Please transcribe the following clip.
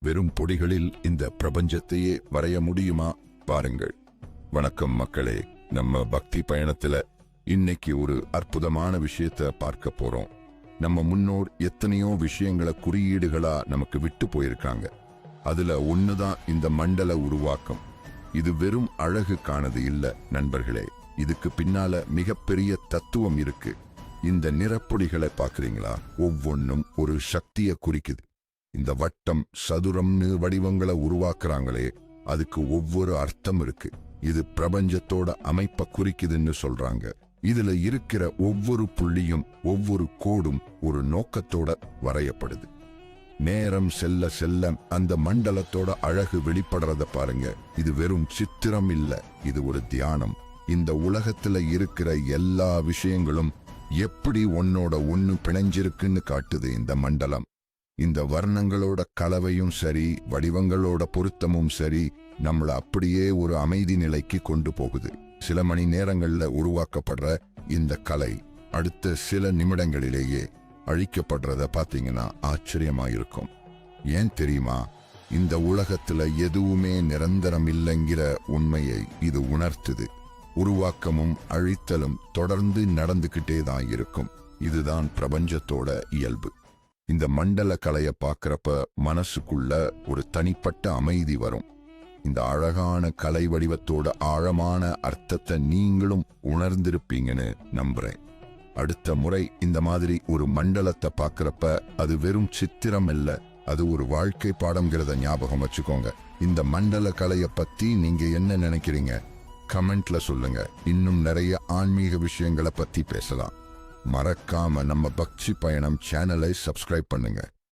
வெறும் பொடிகளில் இந்த பிரபஞ்சத்தையே வரைய முடியுமா? பாருங்கள். வணக்கம் மக்களே. நம்ம பக்தி பயணத்துல இன்னைக்கு ஒரு அற்புதமான விஷயத்த பார்க்க போறோம். நம்ம முன்னோர் எத்தனையோ விஷயங்களை குறியீடுகளா நமக்கு விட்டு போயிருக்காங்க. அதுல ஒண்ணுதான் இந்த மண்டல உருவாக்கம். இது வெறும் அழகுக்கானது இல்ல நண்பர்களே. இதுக்கு பின்னால மிகப்பெரிய தத்துவம் இருக்கு. இந்த நிறப்பொடிகளை பாக்குறீங்களா ஒவ்வொன்றும் ஒரு சக்தியை குறிக்குது. இந்த வட்டம் சதுரம்னு வடிவங்களை உருவாக்குறாங்களே அதுக்கு ஒவ்வொரு அர்த்தம் இருக்கு. இது பிரபஞ்சத்தோட அமைப்பை குறிக்குதுன்னு சொல்றாங்க. இதுல இருக்கிற ஒவ்வொரு புள்ளியும் ஒவ்வொரு கோடும் ஒரு நோக்கத்தோட வரையப்படுது. நேரம் செல்ல செல்ல அந்த மண்டலத்தோட அழகு வெளிப்படுறத பாருங்க. இது வெறும் சித்திரம் இல்ல இது ஒரு தியானம். இந்த உலகத்துல இருக்கிற எல்லா விஷயங்களும் எப்படி ஒன்னோட ஒன்னு பிணைஞ்சிருக்குன்னு காட்டுது இந்த மண்டலம். இந்த வர்ணங்களோட கலவையும் சரி வடிவங்களோட பொருத்தமும் சரி நம்மள அப்படியே ஒரு அமைதி நிலைக்கு கொண்டு போகுது. சில மணி நேரங்கள்ல உருவாக்கப்படுற இந்த கலை அடுத்த சில நிமிடங்களிலேயே அழிக்கப்படுறத பார்த்தீங்கன்னா ஆச்சரியமா இருக்கும். ஏன் தெரியுமா? இந்த உலகத்துல எதுவுமே நிரந்தரம் இல்லைங்கிற உண்மையை இது உணர்த்துது. உருவாக்கமும் அழித்தலும் தொடர்ந்து நடந்துகிட்டே தான் இருக்கும். இதுதான் பிரபஞ்சத்தோட இயல்பு. இந்த மண்டல கலைய பார்க்குறப்ப மனசுக்குள்ள ஒரு தனிப்பட்ட அமைதி வரும். இந்த அழகான கலை வடிவத்தோட ஆழமான அர்த்தத்தை நீங்களும் உணர்ந்திருப்பீங்கன்னு நம்புறேன். அடுத்த முறை இந்த மாதிரி ஒரு மண்டலத்தை பார்க்குறப்ப அது வெறும் சித்திரம் இல்லை அது ஒரு வாழ்க்கை பாடம்ங்கிறத ஞாபகம் வச்சுக்கோங்க. இந்த மண்டல கலையை பத்தி நீங்க என்ன நினைக்கிறீங்க? கமெண்ட்ல சொல்லுங்க. இன்னும் நிறைய ஆன்மீக விஷயங்களை பத்தி பேசலாம். மறக்காம நம்ம பக்தி பயணம் சேனலை சப்ஸ்கிரைப் பண்ணுங்க.